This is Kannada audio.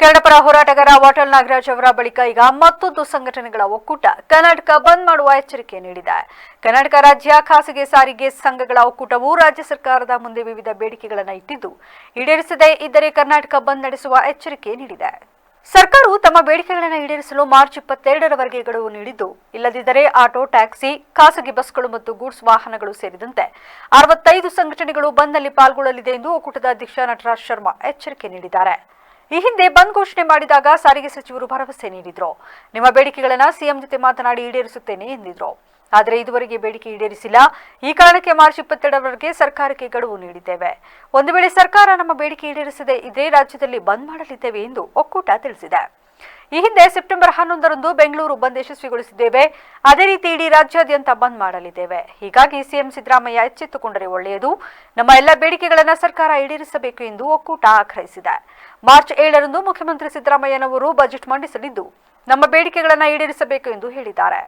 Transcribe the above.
ಕನ್ನಡಪರ ಹೋರಾಟಗಾರ ವಾಟಲ್ ನಾಗರಾಜ್ ಅವರ ಬಳಿಕ ಈಗ ಮತ್ತೊಂದು ಸಂಘಟನೆಗಳ ಒಕ್ಕೂಟ ಕರ್ನಾಟಕ ಬಂದ್ ಮಾಡುವ ಎಚ್ಚರಿಕೆ ನೀಡಿದೆ. ಕರ್ನಾಟಕ ರಾಜ್ಯ ಖಾಸಗಿ ಸಾರಿಗೆ ಸಂಘಗಳ ಒಕ್ಕೂಟವು ರಾಜ್ಯ ಸರ್ಕಾರದ ಮುಂದೆ ವಿವಿಧ ಬೇಡಿಕೆಗಳನ್ನು ಇಟ್ಟಿದ್ದು, ಈಡೇರಿಸದೇ ಇದ್ದರೆ ಕರ್ನಾಟಕ ಬಂದ್ ನಡೆಸುವ ಎಚ್ಚರಿಕೆ ನೀಡಿದೆ. ಸರ್ಕಾರವು ತಮ್ಮ ಬೇಡಿಕೆಗಳನ್ನು ಈಡೇರಿಸಲು ಮಾರ್ಚ್ ಇಪ್ಪತ್ತೆರಡರವರೆಗೆ ಗಡುವು ನೀಡಿದ್ದು, ಇಲ್ಲದಿದ್ದರೆ ಆಟೋ, ಟ್ಯಾಕ್ಸಿ, ಖಾಸಗಿ ಬಸ್ಗಳು ಮತ್ತು ಗೂಡ್ಸ್ ವಾಹನಗಳು ಸೇರಿದಂತೆ ಅರವತ್ತೈದು ಸಂಘಟನೆಗಳು ಬಂದ್ನಲ್ಲಿ ಪಾಲ್ಗೊಳ್ಳಲಿದೆ ಎಂದು ಒಕ್ಕೂಟದ ಅಧ್ಯಕ್ಷ ನಟರಾಜ್ ಶರ್ಮಾ ಎಚ್ಚರಿಕೆ ನೀಡಿದ್ದಾರೆ. ಈ ಹಿಂದೆ ಬಂದ್ ಘೋಷಣೆ ಮಾಡಿದಾಗ ಸಾರಿಗೆ ಸಚಿವರು ಭರವಸೆ ನೀಡಿದ್ರು. ನಿಮ್ಮ ಬೇಡಿಕೆಗಳನ್ನು ಸಿಎಂ ಜೊತೆ ಮಾತನಾಡಿ ಈಡೇರಿಸುತ್ತೇನೆ ಎಂದಿದ್ರು. ಆದರೆ ಇದುವರೆಗೆ ಬೇಡಿಕೆ ಈಡೇರಿಸಿಲ್ಲ. ಈ ಕಾರಣಕ್ಕೆ ಮಾರ್ಚ್ ಇಪ್ಪತ್ತೆರಡರವರೆಗೆ ಸರ್ಕಾರಕ್ಕೆ ಗಡುವು ನೀಡಿದ್ದೇವೆ. ಒಂದು ವೇಳೆ ಸರ್ಕಾರ ನಮ್ಮ ಬೇಡಿಕೆ ಈಡೇರಿಸದೇ ಇದೇ ರಾಜ್ಯದಲ್ಲಿ ಬಂದ್ ಮಾಡಲಿದ್ದೇವೆ ಎಂದು ಒಕ್ಕೂಟ ತಿಳಿಸಿದೆ. ಈ ಹಿಂದೆ ಸೆಪ್ಟೆಂಬರ್ ಹನ್ನೊಂದರಂದು ಬೆಂಗಳೂರು ಬಂದ್ ಯಶಸ್ವಿಗೊಳಿಸಿದ್ದೇವೆ. ಅದೇ ರೀತಿ ಇಡೀ ರಾಜ್ಯಾದ್ಯಂತ ಬಂದ್ ಮಾಡಲಿದ್ದೇವೆ. ಹೀಗಾಗಿ ಸಿಎಂ ಸಿದ್ದರಾಮಯ್ಯ ಎಚ್ಚೆತ್ತುಕೊಂಡರೆ ಒಳ್ಳೆಯದು. ನಮ್ಮ ಎಲ್ಲ ಬೇಡಿಕೆಗಳನ್ನು ಸರ್ಕಾರ ಈಡೇರಿಸಬೇಕು ಎಂದು ಒಕ್ಕೂಟ ಆಗ್ರಹಿಸಿದೆ. ಮಾರ್ಚ್ ಏಳರಂದು ಮುಖ್ಯಮಂತ್ರಿ ಸಿದ್ದರಾಮಯ್ಯನವರು ಬಜೆಟ್ ಮಂಡಿಸಲಿದ್ದು ನಮ್ಮ ಬೇಡಿಕೆಗಳನ್ನು ಈಡೇರಿಸಬೇಕು ಎಂದು ಹೇಳಿದ್ದಾರೆ.